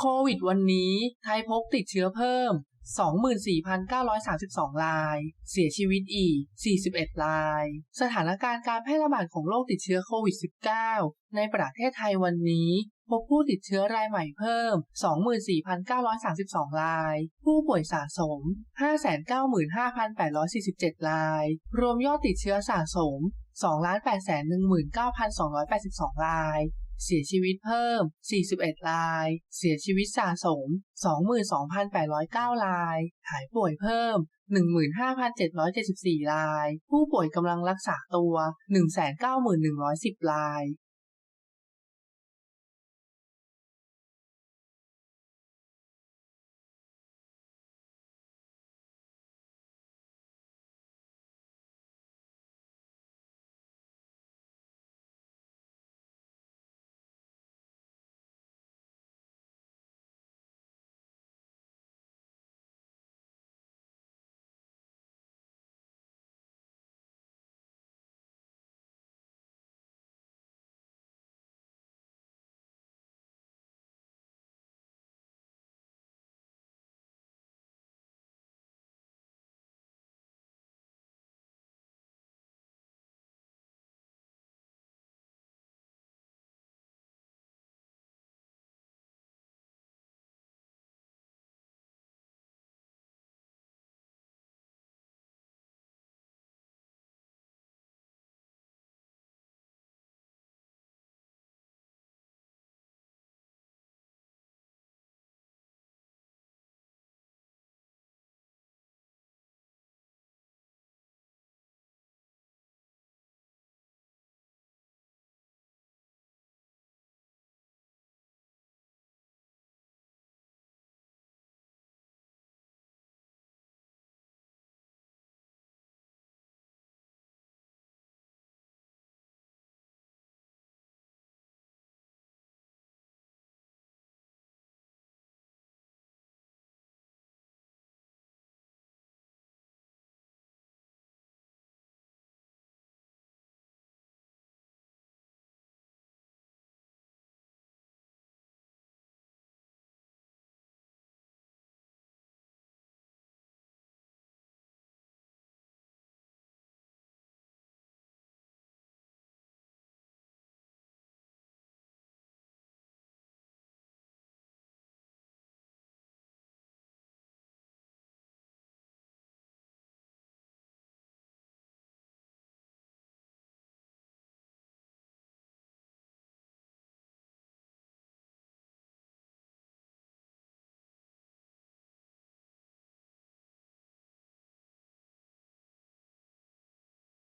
โควิดวันนี้ไทยพบติดเชื้อเพิ่ม 24,932 ราย เสียชีวิตอีก 41 ราย สถานการณ์การแพร่ระบาดของโรคติดเชื้อโควิด -19 ในประเทศไทยวันนี้พบผู้ติดเชื้อรายใหม่เพิ่ม 24,932 ราย ผู้ป่วยสะสม 595,847 ราย รวมยอดติดเชื้อสะสม 2,819,282 ราย เสียชีวิตเพิ่ม 41 ราย เสียชีวิตสะสม 22,809 ราย หายป่วยเพิ่ม 15,774 ราย ผู้ป่วยกำลังรักษาตัว 191,110ราย